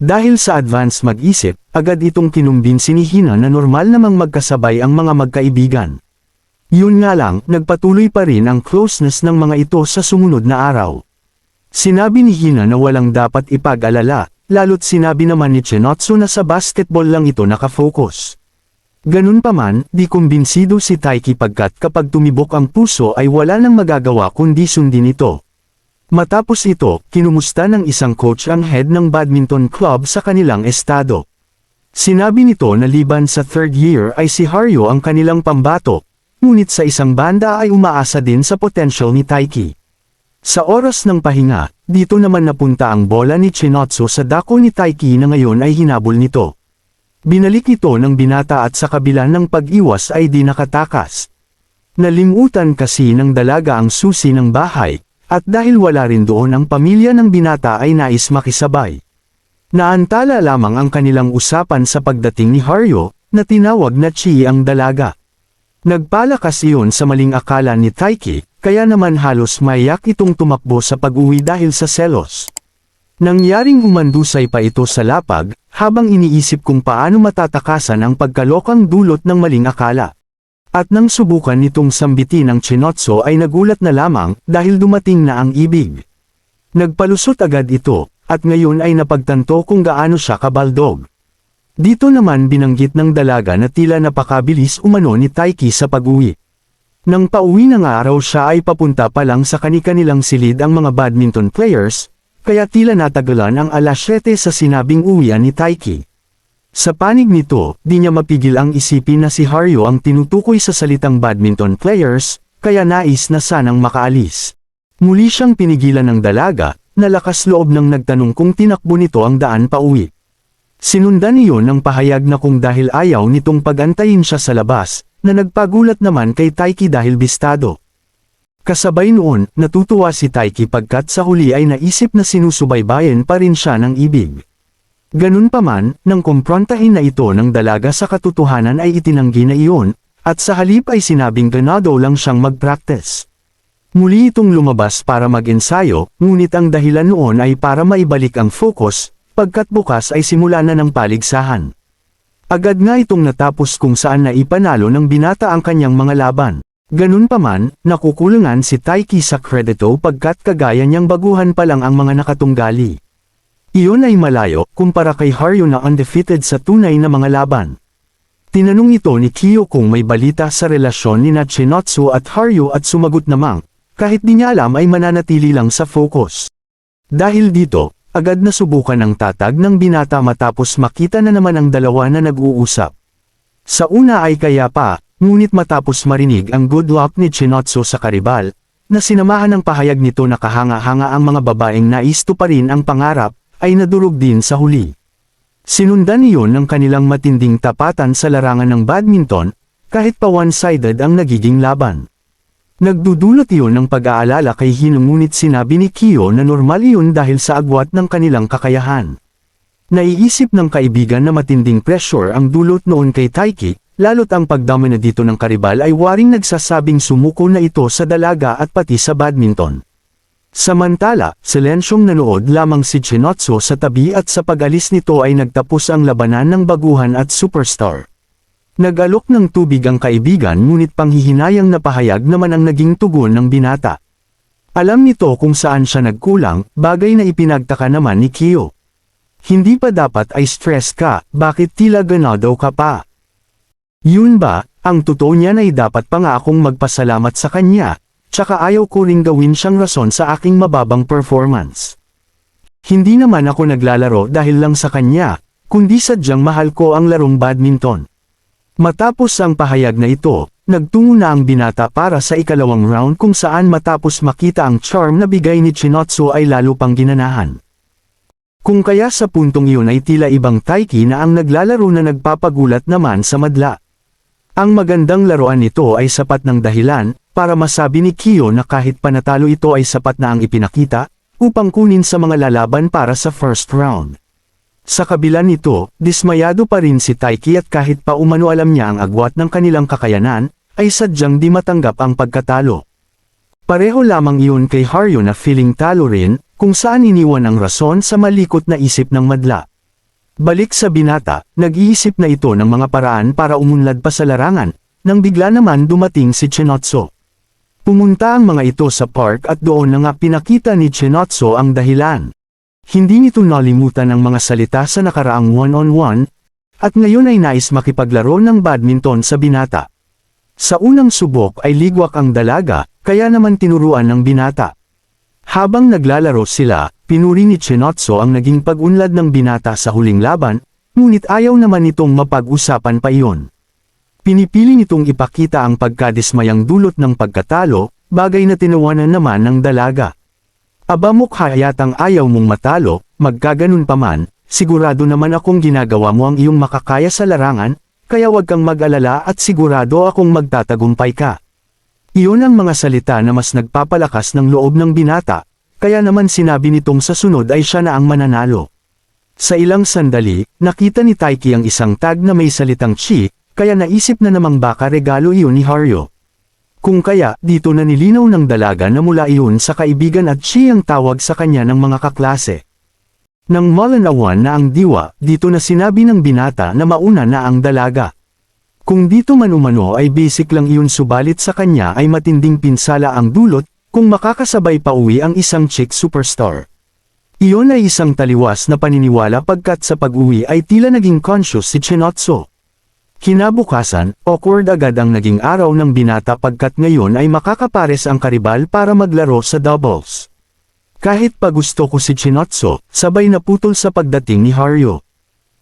Dahil sa advance mag-isip, agad itong kinumbinsi ni Hina na normal namang magkasabay ang mga magkaibigan. Yun nga lang, nagpatuloy pa rin ang closeness ng mga ito sa sumunod na araw. Sinabi ni Hina na walang dapat ipag-alala, lalo't sinabi naman ni Chinotsu na sa basketball lang ito nakafocus. Ganun pa man, di kumbinsido si Taiki pagkat kapag tumibok ang puso ay wala nang magagawa kundi sundin ito. Matapos ito, kinumusta ng isang coach ang head ng badminton club sa kanilang estado. Sinabi nito na liban sa third year ay si Haryo ang kanilang pambato, ngunit sa isang banda ay umaasa din sa potential ni Taiki. Sa oras ng pahinga, dito naman napunta ang bola ni Chinotsu sa dako ni Taiki na ngayon ay hinabol nito. Binalik ito ng binata at sa kabila ng pag-iwas ay di nakatakas. Nalimutan kasi ng dalaga ang susi ng bahay, at dahil wala rin doon ang pamilya ng binata ay nais makisabay. Naantala lamang ang kanilang usapan sa pagdating ni Haryo, na tinawag na Chi ang dalaga. Nagpalakas iyon sa maling akala ni Taiki, kaya naman halos mayak itong tumakbo sa pag-uwi dahil sa selos. Nangyaring umandusay pa ito sa lapag, habang iniisip kung paano matatakasan ang pagkalokang dulot ng maling akala. At nang subukan nitong sambitin ang chinotso ay nagulat na lamang dahil dumating na ang ibig. Nagpalusot agad ito, at ngayon ay napagtanto kung gaano siya kabaldog. Dito naman binanggit ng dalaga na tila napakabilis umano ni Taiki sa pag-uwi. Nang pauwi ng araw siya ay papunta pa lang sa kani-kanilang silid ang mga badminton players, kaya tila natagalan ang alas 7 sa sinabing uwian ni Taiki. Sa panig nito, di niya mapigil ang isipin na si Haryo ang tinutukoy sa salitang badminton players, kaya nais na sanang makaalis. Muli siyang pinigilan ng dalaga, na lakas loob ng nagtanong kung tinakbo nito ang daan pa uwi. Sinundan niyon ng pahayag na kung dahil ayaw nitong pagantayin siya sa labas, na nagpagulat naman kay Taiki dahil bistado. Kasabay noon, natutuwa si Taiki pagkat sa huli ay naisip na sinusubaybayan pa rin siya ng ibig. Ganun pa man, nang kumprontahin na ito ng dalaga sa katotohanan ay itinanggi na iyon, at sa halip ay sinabing ganado lang siyang mag-practice. Muli itong lumabas para mag-ensayo, ngunit ang dahilan noon ay para maibalik ang focus, pagkat bukas ay simula na ng paligsahan. Agad nga itong natapos kung saan na ipanalo ng binata ang kanyang mga laban. Ganun pa man, nakukulangan si Taiki sa kredito pagkat kagaya niyang baguhan pa lang ang mga nakatunggali. Iyon ay malayo, kumpara kay Haryo na undefeated sa tunay na mga laban. Tinanong ito ni Kiyo kung may balita sa relasyon ni Chinotsu at Haryo at sumagot namang, kahit di niya alam ay mananatili lang sa focus. Dahil dito, agad na subukan ng tatag ng binata matapos makita na naman ang dalawa na nag-uusap. Sa una ay kaya pa, ngunit matapos marinig ang good luck ni Chinotsu sa karibal, na sinamahan ng pahayag nito na kahanga-hanga ang mga babaeng nais pa rin ang pangarap, ay nadurog din sa huli. Sinundan iyon ng kanilang matinding tapatan sa larangan ng badminton, kahit pa one-sided ang nagiging laban. Nagdudulot iyon ng pag-aalala kay Hino ngunit sinabi ni Kiyo na normal iyon dahil sa agwat ng kanilang kakayahan. Naiisip ng kaibigan na matinding pressure ang dulot noon kay Taiki, lalo't ang pagdami na dito ng karibal ay waring nagsasabing sumuko na ito sa dalaga at pati sa badminton. Samantala, silensyong nanood lamang si Chinotsu sa tabi at sa pag-alis nito ay nagtapos ang labanan ng baguhan at superstar. Nag-alok ng tubig ang kaibigan ngunit panghihinayang napahayag naman ang naging tugon ng binata. Alam nito kung saan siya nagkulang, bagay na ipinagtaka naman ni Kiyo. Hindi pa dapat ay stress ka, bakit tila ganado ka pa? Yun ba, ang totoo niyan ay dapat pa nga akong magpasalamat sa kanya, tsaka ayaw ko ring gawin siyang rason sa aking mababang performance. Hindi naman ako naglalaro dahil lang sa kanya, kundi sadyang mahal ko ang larong badminton. Matapos ang pahayag na ito, nagtungo na ang binata para sa ikalawang round kung saan matapos makita ang charm na bigay ni Chinotsu ay lalo pang ginanahan. Kung kaya sa puntong iyon ay tila ibang Taiki na ang naglalaro na nagpapagulat naman sa madla. Ang magandang laruan nito ay sapat ng dahilan, para masabi ni Kiyo na kahit panatalo ito ay sapat na ang ipinakita, upang kunin sa mga lalaban para sa first round. Sa kabila nito, dismayado pa rin si Taiki at kahit pa umano alam niya ang agwat ng kanilang kakayanan, ay sadyang di matanggap ang pagkatalo. Pareho lamang iyon kay Haryo na feeling talo rin, kung saan iniwan ang rason sa malikot na isip ng madla. Balik sa binata, nag-iisip na ito ng mga paraan para umunlad pa sa larangan, nang bigla naman dumating si Chinotso. Pumunta ang mga ito sa park at doon na nga pinakita ni Chinotso ang dahilan. Hindi nito nalimutan ang mga salita sa nakaraang one-on-one, at ngayon ay nais makipaglaro ng badminton sa binata. Sa unang subok ay ligwak ang dalaga, kaya naman tinuruan ng binata. Habang naglalaro sila, pinuri ni Chinotso ang naging pag-unlad ng binata sa huling laban, ngunit ayaw naman nitong mapag-usapan pa iyon. Pinipili nitong ipakita ang pagkadismayang dulot ng pagkatalo, bagay na tinawanan naman ng dalaga. Aba mukha yatang ayaw mong matalo, magkaganon pa man, sigurado naman akong ginagawa mo ang iyong makakaya sa larangan, kaya wag kang mag-alala at sigurado akong magtatagumpay ka. Iyon ang mga salita na mas nagpapalakas ng loob ng binata, kaya naman sinabi nitong sa sunod ay siya na ang mananalo. Sa ilang sandali, nakita ni Taiki ang isang tag na may salitang chi, kaya naisip na namang baka regalo iyon ni Haryo. Kung kaya, dito na nilinaw ng dalaga na mula iyon sa kaibigan at ang tawag sa kanya ng mga kaklase. Nang malanawan na ang diwa, dito na sinabi ng binata na mauna na ang dalaga. Kung dito man umano ay basic lang iyon subalit sa kanya ay matinding pinsala ang dulot, kung makakasabay pa uwi ang isang chick superstar. Iyon ay isang taliwas na paniniwala pagkat sa pag-uwi ay tila naging conscious si Chinotso. Kinabukasan, awkward agad ang naging araw ng binata pagkat ngayon ay makakapares ang karibal para maglaro sa doubles. Kahit pa gusto ko si Chinotso, sabay na putol sa pagdating ni Haryo.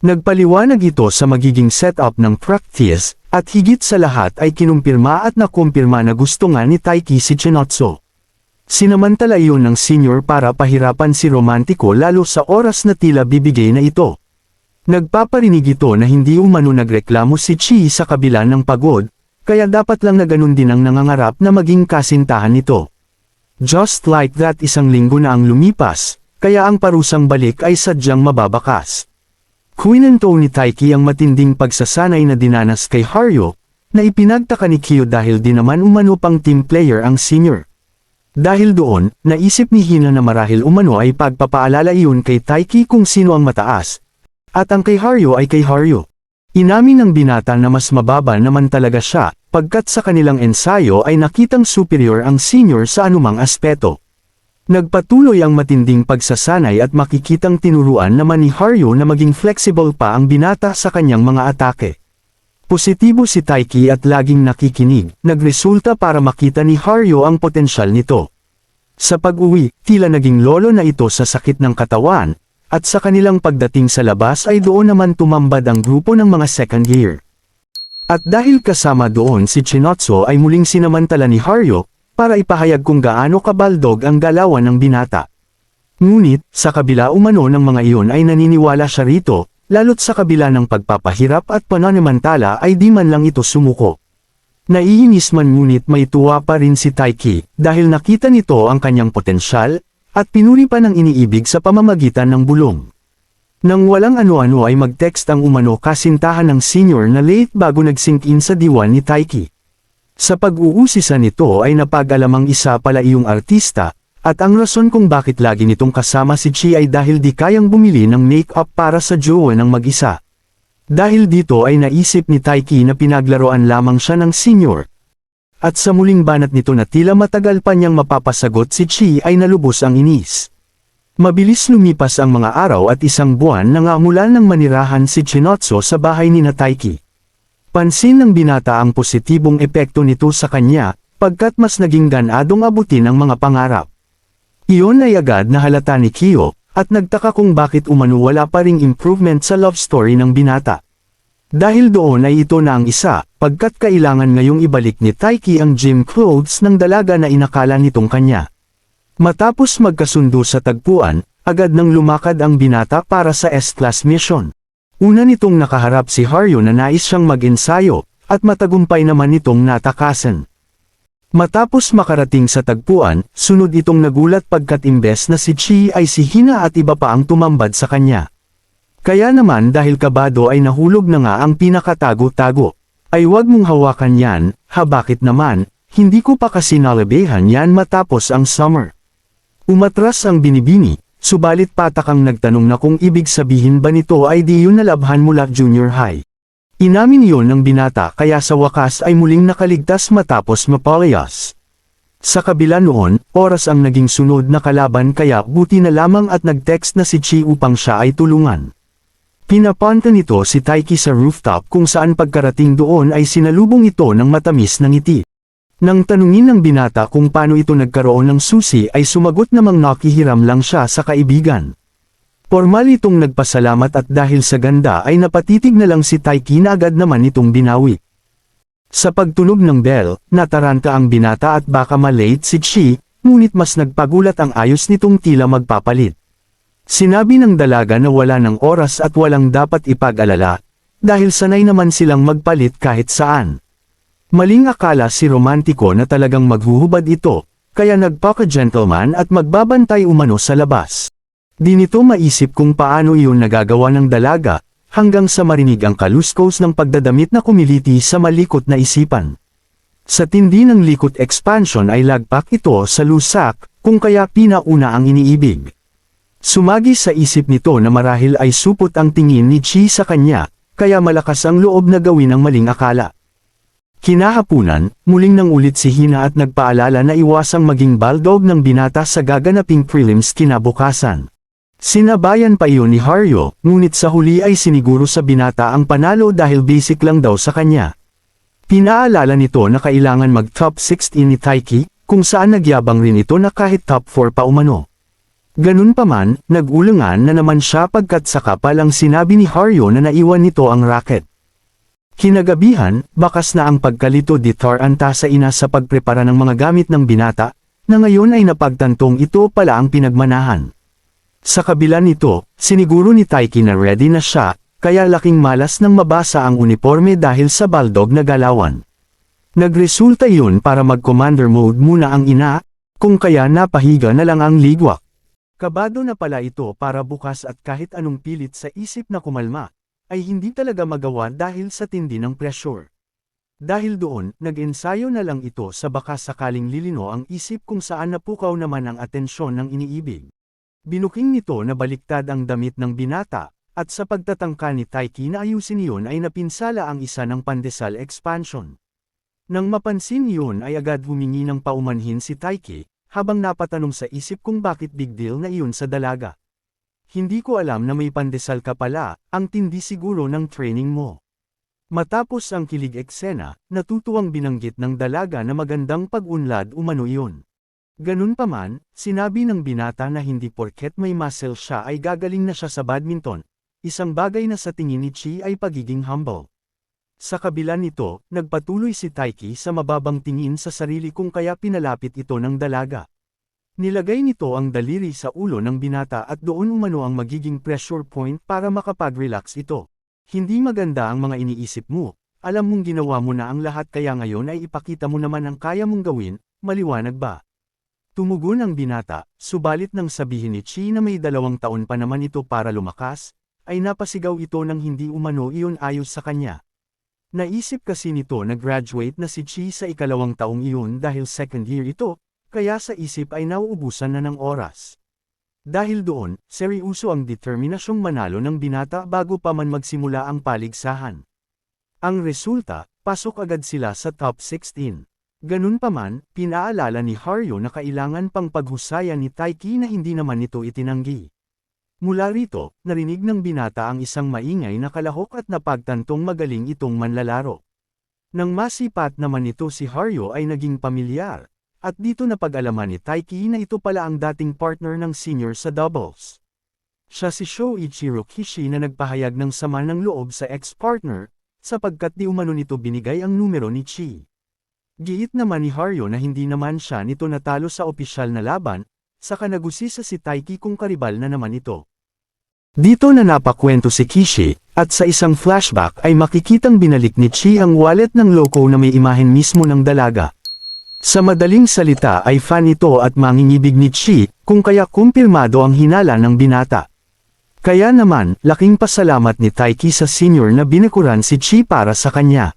Nagpaliwanag ito sa magiging setup ng practice, at higit sa lahat ay kinumpirma at nakumpirma na gusto nga ni Taiki si Chinotso. Sinamantala iyon ng senior para pahirapan si Romantiko lalo sa oras na tila bibigay na ito. Nagpaparinig ito na hindi umano nagreklamo si Chi sa kabila ng pagod, kaya dapat lang na ganun din ang nangangarap na maging kasintahan nito. Just like that isang linggo na ang lumipas, kaya ang parusang balik ay sadyang mababakas. Kwinento ni Taiki ang matinding pagsasanay na dinanas kay Haryo, na ipinagtaka ni Kyo dahil di naman umano pang team player ang senior. Dahil doon, naisip ni Hina na marahil umano ay pagpapaalala iyon kay Taiki kung sino ang mataas, at ang kay Haryo ay kay Haryo. Inamin ng binata na mas mababa naman talaga siya, pagkat sa kanilang ensayo ay nakitang superior ang senior sa anumang aspeto. Nagpatuloy ang matinding pagsasanay at makikitang tinuruan naman ni Haryo na maging flexible pa ang binata sa kanyang mga atake. Positibo si Taiki at laging nakikinig, nagresulta para makita ni Haryo ang potensyal nito. Sa pag-uwi, tila naging lolo na ito sa sakit ng katawan, at sa kanilang pagdating sa labas ay doon naman tumambad ang grupo ng mga second year. At dahil kasama doon si Chinotso ay muling sinamantala ni Haryo, para ipahayag kung gaano kabaldog ang galawan ng binata. Ngunit, sa kabila umano ng mga iyon ay naniniwala siya rito, lalo't sa kabila ng pagpapahirap at pananimantala ay di man lang ito sumuko. Naiinis man ngunit may tuwa pa rin si Taiki, dahil nakita nito ang kanyang potensyal, at pinuri pa ng iniibig sa pamamagitan ng bulong. Nang walang ano-ano ay mag-text ang umano kasintahan ng senior na late bago nag-sink in sa diwan ni Taiki. Sa pag-uusisa nito ay napag-alamang isa pala iyong artista, at ang rason kung bakit lagi nitong kasama si Chi ay dahil di kayang bumili ng make-up para sa jowa ng mag-isa. Dahil dito ay naisip ni Taiki na pinaglaruan lamang siya ng senior, at sa muling banat nito na tila matagal pa niyang mapapasagot si Chi ay nalubos ang inis. Mabilis lumipas ang mga araw at isang buwan na nga mula nang manirahan si Chinotso sa bahay ni Nataiki. Pansin ng binata ang positibong epekto nito sa kanya, pagkat mas naging ganadong abutin ang mga pangarap. Iyon ay agad na halata ni Kiyo, at nagtaka kung bakit umano wala pa ring improvement sa love story ng binata. Dahil doon ay ito na ang isa, pagkat kailangan ngayong ibalik ni Taiki ang gym clothes ng dalaga na inakala nitong kanya. Matapos magkasundo sa tagpuan, agad nang lumakad ang binata para sa S-class mission. Una nitong nakaharap si Haryo na nais siyang mag-ensayo, at matagumpay naman nitong natakasan. Matapos makarating sa tagpuan, sunod itong nagulat pagkat imbes na si Chi ay si Hina at iba pa ang tumambad sa kanya. Kaya naman dahil kabado ay nahulog na nga ang pinakatago-tago. Ay wag mong hawakan yan, ha bakit naman, hindi ko pa kasi nalabehan yan matapos ang summer. Umatras ang binibini, subalit patakang nagtanong na kung ibig sabihin ba nito ay di yun nalabhan mula junior high. Inamin yon ng binata kaya sa wakas ay muling nakaligtas matapos mapalayas. Sa kabila noon, oras ang naging sunod na kalaban kaya buti na lamang at nag-text na si Chi upang siya ay tulungan. Pinapunta nito si Taiki sa rooftop kung saan pagkarating doon ay sinalubong ito ng matamis na ngiti. Nang tanungin ng binata kung paano ito nagkaroon ng susi ay sumagot namang nakihiram lang siya sa kaibigan. Formal itong nagpasalamat at dahil sa ganda ay napatitig na lang si Taiki na agad naman itong binawi. Sa pagtunog ng bell, nataranta ang binata at baka malate si Chi, ngunit mas nagpagulat ang ayos nitong tila magpapalit. Sinabi ng dalaga na wala ng oras at walang dapat ipag-alala, dahil sanay naman silang magpalit kahit saan. Maling akala si romantiko na talagang maghuhubad ito, kaya nagpaka-gentleman at magbabantay umano sa labas. Di nito maisip kung paano iyon nagagawa ng dalaga, hanggang sa marinig ang kaluskos ng pagdadamit na kumiliti sa malikot na isipan. Sa tindi ng likot expansion ay lagpak ito sa lusak, kung kaya pinauna ang iniibig. Sumagi sa isip nito na marahil ay supot ang tingin ni Chi sa kanya, kaya malakas ang loob na gawin ang maling akala. Kinahapunan, muling nang ulit si Hina at nagpaalala na iwasang maging baldog ng binata sa gaganaping prelims kinabukasan. Sinabayan pa iyon ni Haryo, ngunit sa huli ay siniguro sa binata ang panalo dahil basic lang daw sa kanya. Pinaalala nito na kailangan mag-top 16 ni Taiki, kung saan nagyabang rin ito na kahit top 4 pa umano. Ganun pa man, nag-ulangan na naman siya pagkat sa kapal ang sinabi ni Haryo na naiwan nito ang racket. Kinagabihan, bakas na ang pagkalito di Taranta sa ina sa pagprepara ng mga gamit ng binata, na ngayon ay napagtantong ito pala ang pinagmanahan. Sa kabila nito, siniguro ni Taiki na ready na siya, kaya laking malas nang mabasa ang uniforme dahil sa baldog na galawan. Nagresulta yun para mag-commander mode muna ang ina, kung kaya napahiga na lang ang ligwak. Kabado na pala ito para bukas at kahit anong pilit sa isip na kumalma, ay hindi talaga magawa dahil sa tindi ng pressure. Dahil doon, nag-ensayo na lang ito sa baka sakaling lilino ang isip kung saan napukaw naman ang atensyon ng iniibig. Binuking nito na baliktad ang damit ng binata, at sa pagtatangka ni Taiki na ayusin iyon ay napinsala ang isa ng pandesal expansion. Nang mapansin yun ay agad humingi ng paumanhin si Taiki, habang napatanong sa isip kung bakit big deal na iyon sa dalaga. Hindi ko alam na may pandesal ka pala, ang tindi siguro ng training mo. Matapos ang kilig eksena, natutuwang binanggit ng dalaga na magandang pag-unlad umano iyon. Ganun pa man, sinabi ng binata na hindi porket may muscle siya ay gagaling na siya sa badminton, isang bagay na sa tingin ni Chi ay pagiging humble. Sa kabila nito, nagpatuloy si Taiki sa mababang tingin sa sarili kung kaya pinalapit ito ng dalaga. Nilagay nito ang daliri sa ulo ng binata at doon umano ang magiging pressure point para makapag-relax ito. Hindi maganda ang mga iniisip mo, alam mong ginawa mo na ang lahat kaya ngayon ay ipakita mo naman ang kaya mong gawin, maliwanag ba? Tumugon ang binata, subalit nang sabihin ni Chi na may dalawang taon pa naman ito para lumakas, ay napasigaw ito ng hindi umano iyon ayos sa kanya. Naisip kasi nito na graduate na si Chi sa ikalawang taong iyon dahil second year ito, kaya sa isip ay nauubusan na ng oras. Dahil doon, seryoso ang determinasyong manalo ng binata bago pa man magsimula ang paligsahan. Ang resulta, pasok agad sila sa top 16. Ganun pa man, pinaalala ni Haryo na kailangan pang paghusayan ni Taiki na hindi naman ito itinanggi. Mula rito, narinig ng binata ang isang maingay na kalahok at napagtantong magaling itong manlalaro. Nang masipat naman ito si Haryo ay naging pamilyar, at dito napag-alaman ni Taiki na ito pala ang dating partner ng senior sa doubles. Siya si Shoichiro Kishi na nagpahayag ng sama ng loob sa ex-partner, sapagkat di umano nito binigay ang numero ni Chi. Giit naman ni Haryo na hindi naman siya nito natalo sa opisyal na laban, saka nagusisa si Taiki kung karibal na naman ito. Dito na napakwento si Kishi, at sa isang flashback ay makikitang binalik ni Chi ang wallet ng loko na may imahen mismo ng dalaga. Sa madaling salita ay fan ito at mangingibig ni Chi, kung kaya kumpirmado ang hinala ng binata. Kaya naman, laking pasalamat ni Taiki sa senior na binakuran si Chi para sa kanya.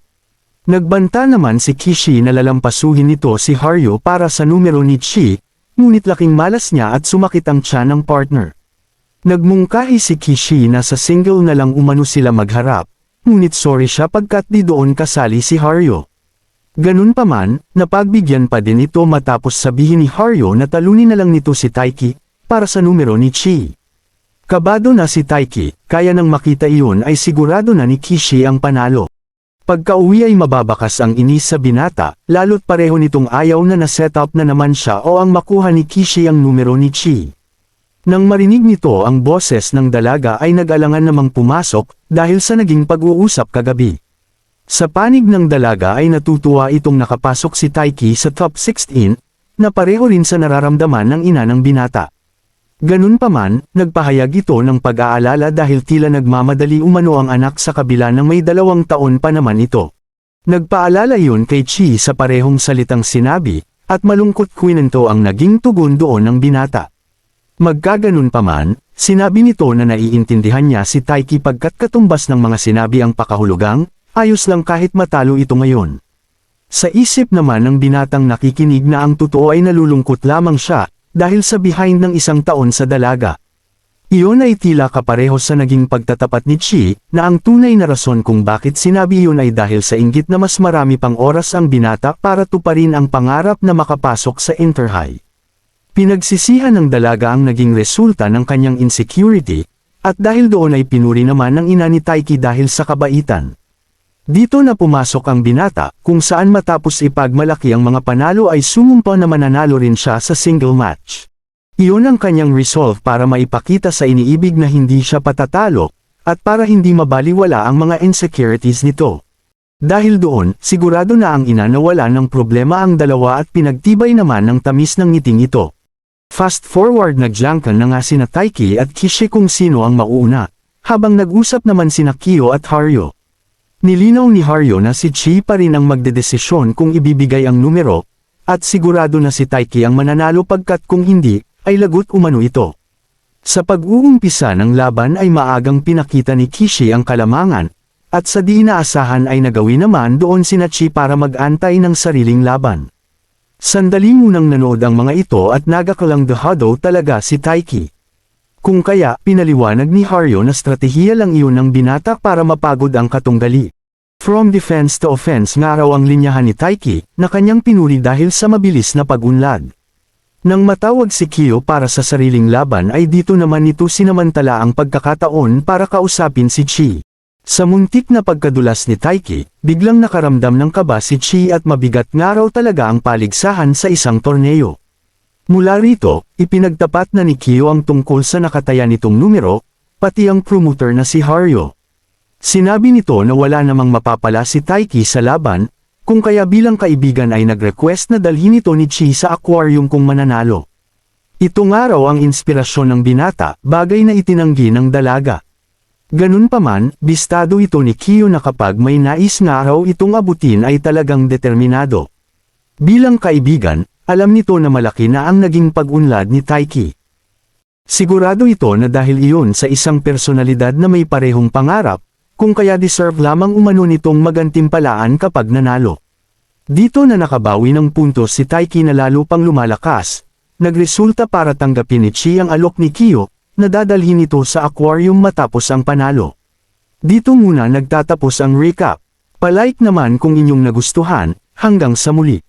Nagbanta naman si Kishi na lalampasuhin nito si Haryo para sa numero ni Chi, ngunit laking malas niya at sumakit ang tiyan ng partner. Nagmungkahi si Kishi na sa single na lang umano sila magharap, ngunit sorry siya pagkat di doon kasali si Haryo. Ganun pa man, napagbigyan pa din ito matapos sabihin ni Haryo na talunin na lang nito si Taiki, para sa numero ni Chi. Kabado na si Taiki, kaya nang makita iyon ay sigurado na ni Kishi ang panalo. Pagka-uwi ay mababakas ang inis sa binata, lalo't pareho nitong ayaw na na-set up na naman siya o ang makuha ni Kishi ang numero ni Chi. Nang marinig nito ang boses ng dalaga ay nag-alangan namang pumasok, dahil sa naging pag-uusap kagabi. Sa panig ng dalaga ay natutuwa itong nakapasok si Taiki sa top 16, na pareho rin sa nararamdaman ng ina ng binata. Ganun pa man, nagpahayag ito ng pag-aalala dahil tila nagmamadali umano ang anak sa kabila ng may dalawang taon pa naman ito. Nagpaalala yun kay Chi sa parehong salitang sinabi, at malungkot kwinento ang naging tugon doon ng binata. Magkaganon pa man, sinabi nito na naiintindihan niya si Taiki pagkat katumbas ng mga sinabi ang pakahulugang, ayos lang kahit matalo ito ngayon. Sa isip naman ng binatang nakikinig na ang totoo ay nalulungkot lamang siya, dahil sa behind ng isang taon sa dalaga. Iyon ay tila kapareho sa naging pagtatapat ni Chi, na ang tunay na rason kung bakit sinabi iyon ay dahil sa inggit na mas marami pang oras ang binata para tuparin ang pangarap na makapasok sa Interhigh. Pinagsisihan ng dalaga ang naging resulta ng kanyang insecurity, at dahil doon ay pinuri naman ng ina ni Taiki dahil sa kabaitan. Dito na pumasok ang binata, kung saan matapos ipagmalaki ang mga panalo ay sumumpa na mananalo rin siya sa single match. Iyon ang kanyang resolve para maipakita sa iniibig na hindi siya patatalo, at para hindi mabaliwala ang mga insecurities nito. Dahil doon, sigurado na ang ina na wala ng problema ang dalawa at pinagtibay naman ng tamis ng ngiting ito. Fast forward nagjangkan na nga sina Taiki at Kishi kung sino ang mauuna, habang nag-usap naman sina Kyo at Haryo. Nilinaw ni Haryo na si Chi pa rin ang magdedesisyon kung ibibigay ang numero, at sigurado na si Taiki ang mananalo pagkat kung hindi, ay lagot umano ito. Sa pag-uumpisa ng laban ay maagang pinakita ni Kishi ang kalamangan, at sa di inaasahan ay nagawi naman doon sina Chi para mag-antay ng sariling laban. Sandali munang nanood ang mga ito at nagakalang dehado talaga si Taiki. Kung kaya, pinaliwanag ni Haryo na strategiya lang iyon ng binata para mapagod ang katunggali. From defense to offense nga raw ang linyahan ni Taiki, na kanyang pinuri dahil sa mabilis na pagunlad. Nang matawag si Kyo para sa sariling laban ay dito naman nito sinamantala ang pagkakataon para kausapin si Chi. Sa muntik na pagkadulas ni Taiki, biglang nakaramdam ng kaba si Chi at mabigat nga raw talaga ang paligsahan sa isang torneo. Mula rito, ipinagtapat na ni Kyo ang tungkol sa nakataya nitong numero, pati ang promoter na si Haryo. Sinabi nito na wala namang mapapala si Taiki sa laban, kung kaya bilang kaibigan ay nag-request na dalhin ito ni Chi sa aquarium kung mananalo. Ito nga raw ang inspirasyon ng binata, bagay na itinanggi ng dalaga. Ganun pa man, bistado ito ni Kyo na kapag may nais nga raw itong abutin ay talagang determinado. Bilang kaibigan, alam nito na malaki na ang naging pag-unlad ni Taiki. Sigurado ito na dahil iyon sa isang personalidad na may parehong pangarap, kung kaya deserve lamang umano nitong magantimpalaan kapag nanalo. Dito na nakabawi ng puntos si Taiki na lalo pang lumalakas, nagresulta para tanggapin ni Chi ang alok ni Kyo, na dadalhin ito sa aquarium matapos ang panalo. Dito muna nagtatapos ang recap. Palike naman kung inyong nagustuhan, hanggang sa muli.